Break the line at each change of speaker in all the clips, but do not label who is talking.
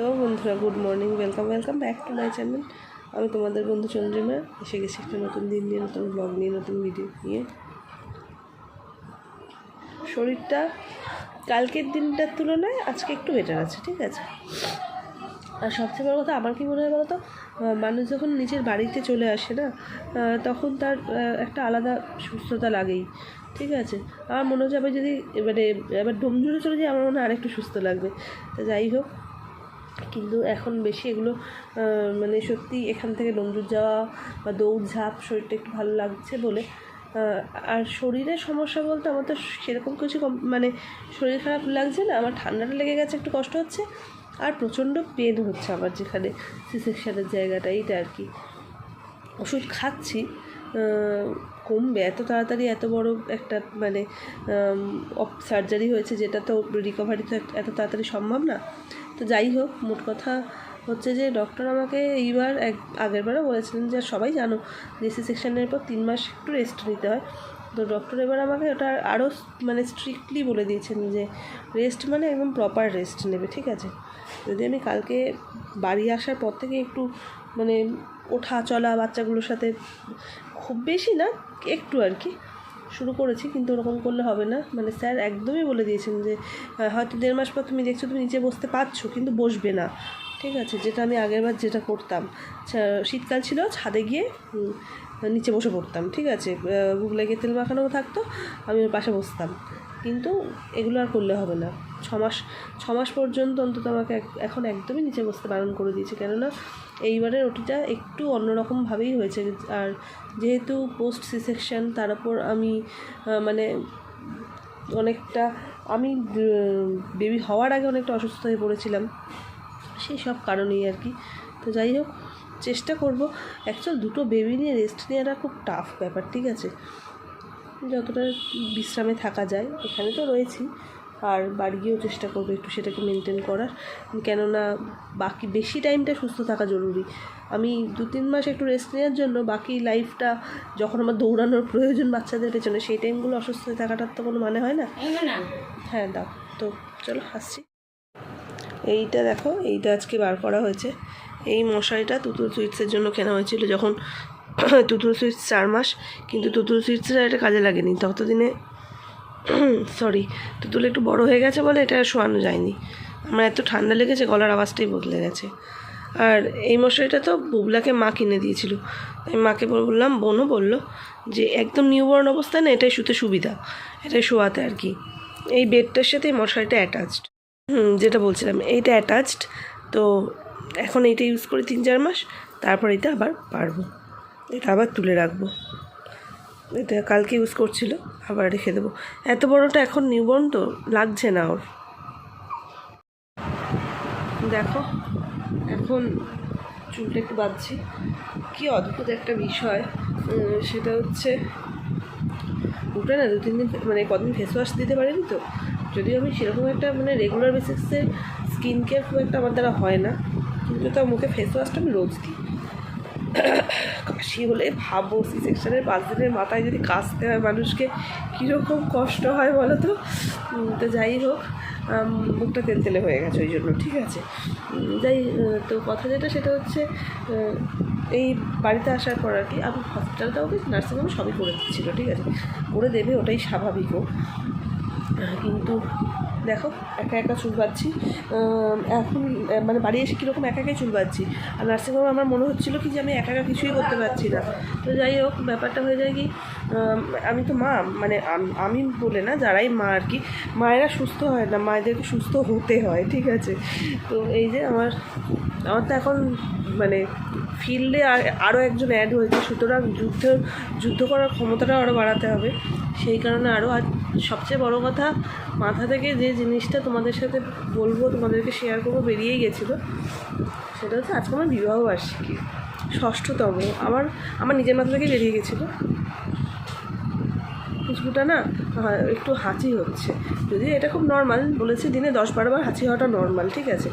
Hello বন্ধুরা good morning welcome welcome back to my channel আমি তোমাদের বন্ধু চন্দ্রিমা, এসে গেছি একটা নতুন দিন নিয়ে, নতুন ব্লগ নিয়ে, নতুন ভিডিও নিয়ে। শরীরটা কালকের দিনটার তুলনায় আজকে একটু বেটার আছে, ঠিক আছে? আর সবচেয়ে বড় কথা, আমার কি মনে হয় বলতো মানুষ যখন নিজের বাড়িতে চলে আসে না তখন তার একটা আলাদা সুস্থতা লাগেই, ঠিক আছে? আমার মনে হচ্ছে আমি যদি এবারে এবার ডোমজুড়ে চলে যাই, আমার মনে হয় আরেকটু সুস্থ লাগবে। তা যাই হোক কিন্তু এখন বেশি এগুলো মানে সত্যি এখান থেকে ডোমজুর যাওয়া বা দৌড় ঝাঁপ শরীরটা একটু ভালো লাগছে বলে। আর শরীরের সমস্যা বলতে আমার তো সেরকম কিছু মানে শরীর খারাপ লাগছে না, আমার ঠান্ডাটা লেগে গেছে, একটু কষ্ট হচ্ছে। আর প্রচণ্ড পেন হচ্ছে আমার যেখানে সি সেকশনের জায়গাটা, এইটা আর কি। ওষুধ খাচ্ছি কমবে, এত তাড়াতাড়ি এত বড় একটা মানে সার্জারি হয়েছে যেটা তো রিকভারি তো এত তাড়াতাড়ি সম্ভব না। তো যাই হোক, মোট কথা হচ্ছে যে ডক্টর আমাকে এইবার এক, আগেরবারও বলেছিলেন যে সবাই জানো যে সি সেকশনের পর তিন মাস একটু রেস্ট নিতে হয়। তো ডক্টর এবার আমাকে ওটা আরও মানে স্ট্রিক্টলি বলে দিয়েছেন যে রেস্ট মানে একদম প্রপার রেস্ট নেবে, ঠিক আছে? যদি আমি কালকে বাড়ি আসার পর থেকে একটু মানে ওঠা চলা বাচ্চাগুলোর সাথে, খুব বেশি না, একটু আর কি শুরু করেছি, কিন্তু ওরকম করলে হবে না। মানে স্যার একদমই বলে দিয়েছেন যে হয়তো দেড় মাস পর তুমি দেখছ, তুমি নিচে বসতে পারছ, কিন্তু বসবে না। ঠিক আছে, যেটা আমি আগেরবার যেটা করতাম শীতকাল ছিল, ছাদে গিয়ে নিচে বসে পড়তাম, ঠিক আছে? গুগলে গিয়ে তেল মাখানো থাকতো, আমি ওর পাশে বসতাম। কিন্তু এগুলো আর করলে হবে না। ছ মাস ছ মাস পর্যন্ত অন্তত আমাকে এখন একদমই নিচে বসতে বারণ করে দিয়েছে। কেননা এইবারের ওটিটা একটু অন্যরকমভাবেই হয়েছে। আর যেহেতু পোস্ট সি সেকশন তার উপর আমি মানে অনেকটা, আমি বেবি হওয়ার আগে অনেকটা অসুস্থ হয়ে পড়েছিলাম। সেই সব কারণেই আর কি। তো যাই হোক, চেষ্টা করব। অ্যাকচুয়াল দুটো বেবি নিয়ে রেস্ট নেওয়াটা খুব টাফ ব্যাপার, ঠিক আছে? যতটা বিশ্রামে থাকা যায়, এখানে তো রয়েছি। আর বাড়ি গিয়েও চেষ্টা করব একটু সেটাকে মেনটেন করার। কেননা বাকি বেশি টাইমটা সুস্থ থাকা জরুরি। আমি দু তিন মাস একটু রেস্ট নেওয়ার জন্য বাকি লাইফটা যখন আমার দৌড়ানোর প্রয়োজন বাচ্চাদের পেছনে সেই টাইমগুলো অসুস্থ হয়ে থাকাটার তো কোনো মানে হয় না? হ্যাঁ দাও। তো চলো আসছি। এইটা দেখো এইটা আজকে বার করা হয়েছে। এই মশারিটা তুতুল সুইটসের জন্য কেনা হয়েছিল যখন তুতুল সুইটস চার মাস। কিন্তু তুতুল সুইটসের এটা কাজে লাগেনি। ততদিনে সরি তুতুল একটু বড় হয়ে গেছে বলে এটা শোয়ানো যায়নি। আমার এত ঠান্ডা লেগেছে, গলার আওয়াজটাই বদলে গেছে। আর এই মশারিটা তো বুবলাকে মা কিনে দিয়েছিল। আমি মাকে বললাম, বোনও বলল যে একদম নিউবর্ন অবস্থায় না, এটাই শুতে সুবিধা, এটাই শোয়াতে আর কি। এই বেডটার সাথে এই মশারিটা অ্যাটাচড হুম, যেটা বলছিলাম, এইটা অ্যাটাচড তো এখন এইটা ইউজ করি তিন চার মাস, তারপর এটা আবার পারব। এটা আবার তুলে রাখব। এটা কালকে ইউজ করছিল, আবার রেখে দেবো। এত বড়টা এখন নিউবর্ন তো, লাগছে না ওর। দেখো, এখন চুলটা একটু বাঁধছি। কী অদ্ভুত একটা বিষয়। সেটা হচ্ছে উঠে না দু তিন দিন মানে কদিন ফেস ওয়াশ দিতে পারিনি তো, যদিও আমি সেরকম একটা মানে রেগুলার বেসিসে স্কিন কেয়ার খুব একটা আমার দ্বারা হয় না, কিন্তু তার মুখে ফেস ওয়াশটা আমি রোজ দিই। কাশি হলে ভাবো সি সেকশনের পাঁচ দিনের মাথায় যদি কাশতে হয় মানুষকে কীরকম কষ্ট হয় বলো তো? তো যাই হোক মুখটা তেলতেলে হয়ে গেছে ওই জন্য ঠিক আছে? যাই তো কথা যেটা সেটা হচ্ছে এই বাড়িতে আসার পর আর কি আমি হসপিটালটা ওকে নার্সিংহোমে সবই করে দিচ্ছিল ঠিক আছে? করে দেবে ওটাই স্বাভাবিকও আহ, কিন্তু দেখো, একা একা চুল বাঁধছি। এখন মানে বাড়ি এসে কীরকম একা একাই চুল বাঁধছি। আর নার্সিংহোমে আমার মনে হচ্ছিল কি যে আমি একা একা কিছুই করতে পারছি না। তো যাই হোক, ব্যাপারটা হয়ে যায় কি আমি তো মা মানে আমি বলে না, যারাই মা আর কি, মায়েরা সুস্থ হয় না, মায়েদেরকে সুস্থ হতে হয়, ঠিক আছে? তো এই যে আমার আমার তো এখন মানে ফিল্ডে আরও একজন অ্যাড হয়েছে। সুতরাং যুদ্ধ যুদ্ধ করার ক্ষমতাটা আরও বাড়াতে হবে। সেই কারণে আরও আর সবচেয়ে বড় কথা, মাথা থেকে যে জিনিসটা তোমাদের সাথে বলব, তোমাদেরকে শেয়ার করব, বেরিয়েই গেছিল, সেটা হচ্ছে আজকে আমার বিবাহ বার্ষিকী, ষষ্ঠতম। আমার আমার নিজের মাথা থেকে বেরিয়ে গেছিল। খুশবুটা না একটু হাঁচি হচ্ছে। যদি এটা খুব নর্মাল বলেছে দিনে দশ বারোবার হাঁচি হওয়াটা নর্মাল ঠিক আছে?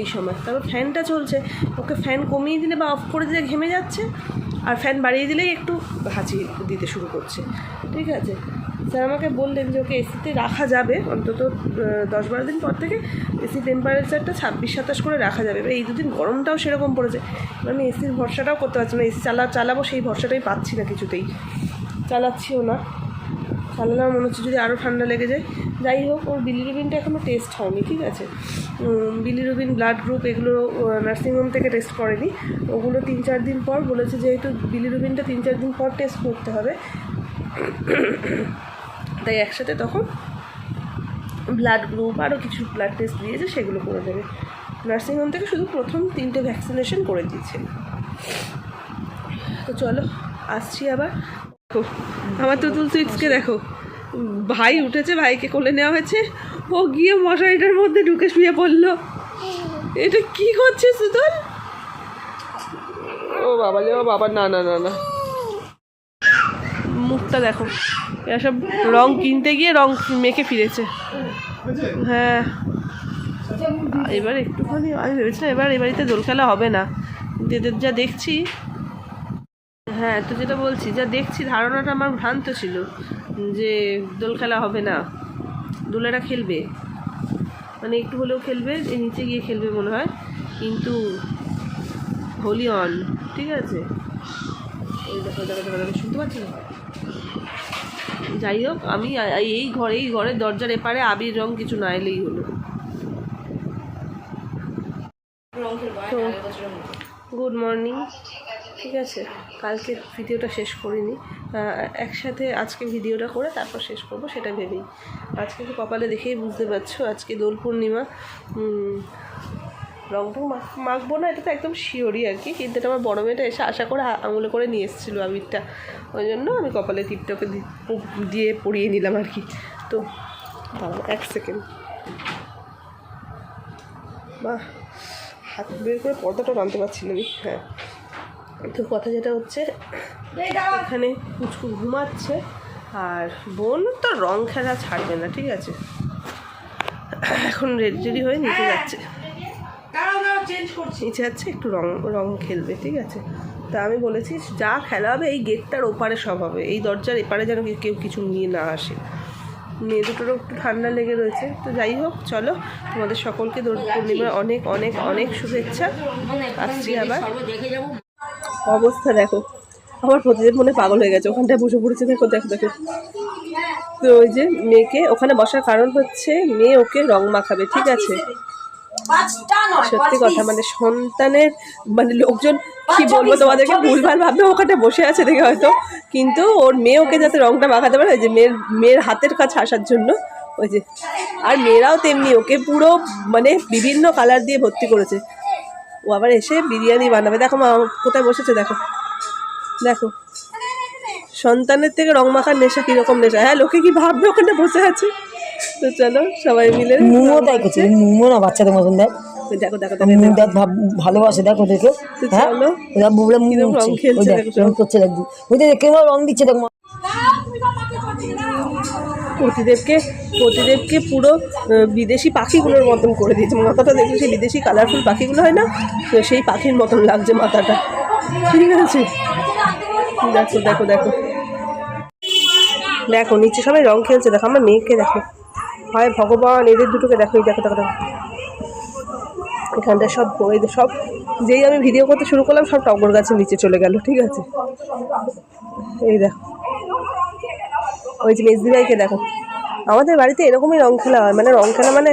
এই সময়। তারপর ফ্যানটা চলছে। ওকে ফ্যান কমিয়ে দিলে বা অফ করে দিলে ঘেমে যাচ্ছে, আর ফ্যান বাড়িয়ে দিলেই একটু হাঁচি দিতে শুরু করছে, ঠিক আছে? স্যার আমাকে বললেন যে ওকে এসিতে রাখা যাবে। অন্তত দশ বারো দিন পর থেকে এসি টেম্পারেচারটা ছাব্বিশ, সাতাশ করে রাখা যাবে। এবার এই দুদিন গরমটাও সেরকম পড়েছে। আমি এসির ভরসাটাও করতে পারছি না। এসি চালা, চালাবো সেই ভরসাটাই পাচ্ছি না কিছুতেই। চালাচ্ছিও না। চালালে আমার মনে হচ্ছে যদি আরও ঠান্ডা লেগে যায়। যাই হোক, ওর বিলিরুবিনটা এখনও টেস্ট হয়নি, ঠিক আছে? বিলিরুবিন ব্লাড গ্রুপ এগুলো নার্সিংহোম থেকে টেস্ট করেনি। ওগুলো তিন, চার দিন পর বলেছে যেহেতু বিলিরুবিনটা তিন, চার দিন পর টেস্ট করতে হবে। তাই একসাথে তখন ব্লাড গ্রুপ আরও কিছু ব্লাড টেস্ট দিয়েছে, সেগুলো করে দেবে। নার্সিংহোম থেকে শুধু প্রথম তিনটে ভ্যাকসিনেশন করে দিয়েছে। তো চলো, আসছি আবার। দেখো, আমার তুতুল সুইটসকে দেখো, ভাই উঠেছে, ভাইকে কোলে নেওয়া হয়েছে। ও গিয়ে মশারিটার মধ্যে ঢুকে শুয়ে পড়ল। এটা কি করছিস তুতুল ও বাবা ও বাবা, না না না না। মুখটা দেখো। এরা সব রং কিনতে গিয়ে রং মেখে ফিরেছে। হ্যাঁ। এবার একটুখানি আমি ভেবেছিলাম এবার এ দোল খেলা হবে না। কিন্তু এদের যা দেখছি হ্যাঁ তো যেটা বলছি, যা দেখছি ধারণাটা আমার ভ্রান্ত ছিল যে দোল খেলা হবে না। দোলেরা খেলবে। মানে একটু হলেও খেলবে নিচে গিয়ে খেলবে মনে হয়। কিন্তু হোলি অন ঠিক আছে? এই শুনতে পাচ্ছি না? যাই হোক, আমি এই ঘরে, এই ঘরের দরজার এপারে আবির রং কিছু না এলেই হলো। গুড মর্নিং ঠিক আছে কালকে ভিডিওটা শেষ করিনি। একসাথে আজকে ভিডিওটা করে তারপর শেষ করব, সেটা ভেবেই। আজকে তো কপালে দেখেই বুঝতে পারছ, আজকে দোল পূর্ণিমা। রং টং মাখ- মাখবো না, এটা তো একদম শিওরই আর কি কিন্তু এটা আমার বড় মেয়েটা এসে আশা করে আঙুলে করে নিয়ে এসেছিল আবিরটা। ওই জন্য আমি কপালে টিপটকে দিয়ে পরিয়ে নিলাম আর কি তো এক সেকেন্ড। বাহ, হাত বের করে পর্দাটা টানতে পারছি না আমি হ্যাঁ। তো কথা যেটা হচ্ছে, এখানে কুচকু ঘুমাচ্ছে, আর বোন তো রং খেলা ছাড়বে না, ঠিক আছে? এখন রেডি রেডি হয়ে নিচে যাচ্ছে। নিচে যাচ্ছে একটু রং রং খেলবে ঠিক আছে? তা আমি বলেছি যা খেলা হবে এই গেটটার ওপারে সব হবে। এই দরজার এপারে যেন কেউ- কেউ কিছু নিয়ে না আসে। মেয়ে দুটোরও একটু ঠান্ডা লেগে রয়েছে। তো যাই হোক চলো তোমাদের সকলকে দোল পূর্ণিমার অনেক অনেক অনেক শুভেচ্ছা। আসছি আবার। অবস্থা দেখো আমার প্রতিদিন মনে পাগল হয়ে গেছে ওখানটায় বসে পড়েছে দেখো দেখো দেখো। তো ওই যে মেয়েকে ওখানে বসার কারণ হচ্ছে মেয়ে ওকে রং মাখাবে ঠিক আছে? সত্যি কথা মানে সন্তানের মানে লোকজন কি বলব তোমাদেরকে ভুলভাল ভাববে ওখানে বসে আছে দেখে হয়তো। কিন্তু ওর মেয়ে ওকে যাতে রংটা মাখাতে পারে যে মেয়ের মেয়ের হাতের কাছে আসার জন্য ওই যে। আর মেয়েরাও তেমনি ওকে পুরো মানে বিভিন্ন কালার দিয়ে ভর্তি করেছে। ও আবার এসে বিরিয়ানি বানাবে। দেখো মা কোথায় বসেছে দেখো। দেখো। সন্তানের থেকে রং মাখার নেশা কীরকম নেশা? হ্যাঁ লোকে কি ভাববে ওখানে বসে আছে? তো চলো সবাই মিলে
মুমো তাই করছে মুমো না বাচ্চাদের মতন দেখ।
দেখো দেখো
ভালোবাসে দেখ হ্যাঁ? বুবলা
রং
দেখ। করছে দেখ। ওই দেখ কেমন রং দিচ্ছে দেখ
পতিদেবকে পুরো বিদেশি পাখিগুলোর মতন করে দিয়েছে। মাথাটা দেখলে সেই বিদেশি কালারফুল পাখিগুলো হয় না? তো সেই পাখির মতন লাগছে মাথাটা। ঠিক আছে? দেখো দেখো দেখো। দেখো নিচে সবাই রং খেলছে দেখো আমার মেয়েকে দেখো। হয়, ভগবান এদের দুটোকে দেখো, এই দেখো দেখো দেখো। এখানটা সব এদের সব, যেই আমি ভিডিও করতে শুরু করলাম, সব টগর গাছের নিচে চলে গেল, ঠিক আছে? এই দেখো। ওই যে মেজদি ভাইকে দেখো। আমাদের বাড়িতে এরকমই রং খেলা হয় মানে রং খেলা মানে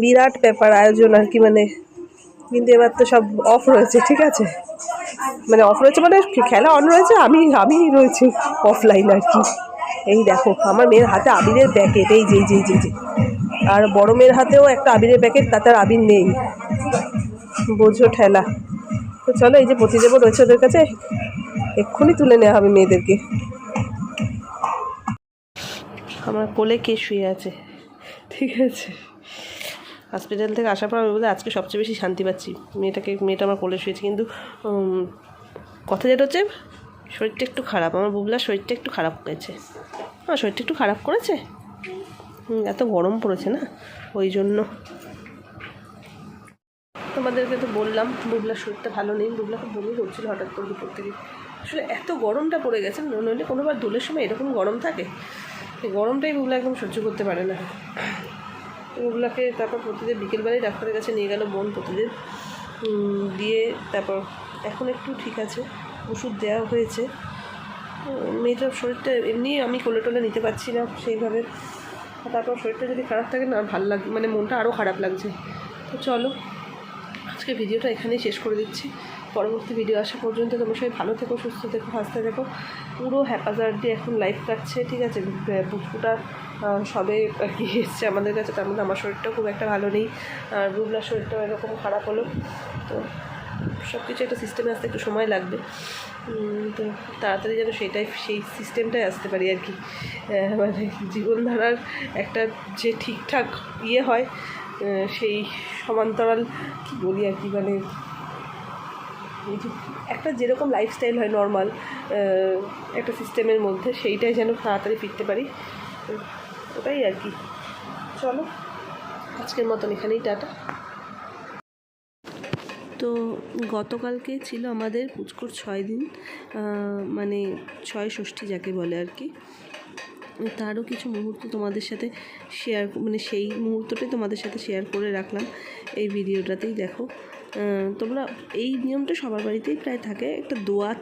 বিরাট ব্যাপার আয়োজন আর কি মানে কিন্তু এবার তো সব অফ রয়েছে, ঠিক আছে? মানে অফ রয়েছে মানে খেলা অন রয়েছে, আমি আমি রয়েছি অফলাইন আর কি। এই দেখো আমার মেয়ের হাতে আবিরের প্যাকেট এই যে যে যে, যে। আর বড় মেয়ের হাতেও একটা আবিরের প্যাকেট তাতে আর আবির নেই। বোঝো ঠেলা। তো চলো এই যে প্রতিদেবও রয়েছে ওদের কাছে এক্ষুনি তুলে নেওয়া হবে মেয়েদেরকে। আমার কোলে কে শুয়ে আছে? ঠিক আছে। হসপিটাল থেকে আসার পর আমি বলতে আজকে সবচেয়ে বেশি শান্তি পাচ্ছি। মেয়েটাকে মেয়েটা আমার কোলে শুয়েছে কিন্তু কথা যেটা হচ্ছে শরীরটা একটু খারাপ, আমার বুবলার শরীরটা একটু খারাপ করেছে। আমার শরীরটা একটু খারাপ করেছে? এত গরম পড়েছে না? ওই জন্য। তোমাদেরকে তো বললাম, বুবলার শরীরটা ভালো নেই। বুবলাকে বমি করছিল হঠাৎ করে দুপুর থেকে। আসলে এত গরমটা পড়ে গেছে নইলে কোনোবার দোলের সময় এরকম গরম থাকে? গরমটাই বুবলা একদম সহ্য করতে পারে না। ওগুলাকে তারপর প্রতিদিন বিকেলবেলায় ডাক্তারের কাছে নিয়ে গেল বোন প্রতিদিন। দিয়ে তারপর, এখন একটু ঠিক আছে। ওষুধ দেওয়া হয়েছে। মেয়েটার শরীরটা এমনি আমি কোলে টোলে নিতে পারছি না সেইভাবে। তারপর শরীরটা যদি খারাপ থাকে না, ভালো লাগে মানে মনটা আরও খারাপ লাগছে। তো চলো আজকে ভিডিওটা এখানেই শেষ করে দিচ্ছি। পরবর্তী ভিডিও আসা পর্যন্ত তোমরা সবাই ভালো থেকো, সুস্থ থেকো, হাসতে থেকো। পুরো হ্যাপাজার দিয়ে এখন লাইফ কাটছে, ঠিক আছে? বুকুটা সবে আর কি এসছে আমাদের কাছে, তার মধ্যে আমার শরীরটাও খুব একটা ভালো নেই। আর রুবলার শরীরটাও এরকম খারাপ হলো। তো সব কিছু একটা সিস্টেমে আসতে একটু সময় লাগবে। তো তাড়াতাড়ি যেন সেটাই, সেই সিস্টেমটাই আসতে পারি আর কি। মানে জীবনধারার একটা যে ঠিকঠাক ইয়ে হয় সেই সমান্তরাল কী বলি আর কি মানে একটা যেরকম লাইফস্টাইল হয় নর্মাল একটা সিস্টেমের মধ্যে সেইটাই যেন তাড়াতাড়ি ফিরতে পারি। ওটাই আর কি। চলো, আজকের মতন এখানেই টাটা। তো গতকালকে ছিল আমাদের পুচকুর ছয় দিন মানে ছয় ষষ্ঠী যাকে বলে আর কি। তারও কিছু মুহূর্ত তোমাদের সাথে শেয়ার মানে সেই মুহূর্তটাই তোমাদের সাথে শেয়ার করে রাখলাম। এই ভিডিওটাতেই দেখো। তোমরা এই নিয়মটা সবার বাড়িতেই প্রায় থাকে। একটা দোয়ার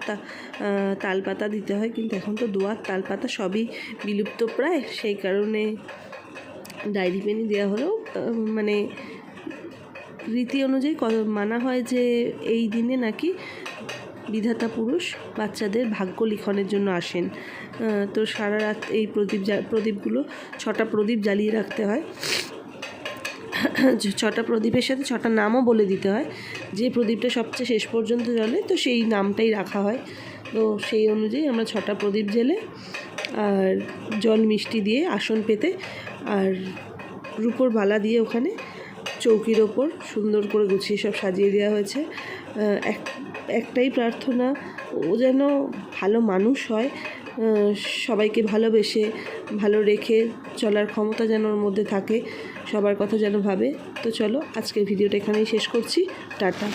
তালপাতা দিতে হয়, কিন্তু এখন তো দোয়ার তালপাতা সবই বিলুপ্ত প্রায়। সেই কারণে ডায়েরি পেনই দেওয়া হলেও মানে রীতি অনুযায়ী মানা হয় যে এই দিনে নাকি বিধাতা পুরুষ বাচ্চাদের ভাগ্য লিখনের জন্য আসেন। তো সারা রাত এই প্রদীপ প্রদীপগুলো ছটা প্রদীপ জ্বালিয়ে রাখতে হয়। ছটা প্রদীপের সাথে ছটা নামও বলে দিতে হয়। যে প্রদীপটা সবচেয়ে শেষ পর্যন্ত জ্বলে, তো সেই নামটাই রাখা হয়। তো সেই অনুযায়ী আমরা ছটা প্রদীপ জেলে আর জল মিষ্টি দিয়ে আসন পেতে আর রূপোর বালা দিয়ে ওখানে চৌকির ওপর সুন্দর করে গুছিয়ে সব সাজিয়ে দেওয়া হয়েছে। এক, একটাই প্রার্থনা, ও যেন ভালো মানুষ হয় সবাইকে ভালোবেসে, ভালো রেখে চলার ক্ষমতা যেন ওর মধ্যে থাকে, সবার কথা যেন ভাবে। তো চলো, আজকের ভিডিওটা এখানেই শেষ করছি। টাটা।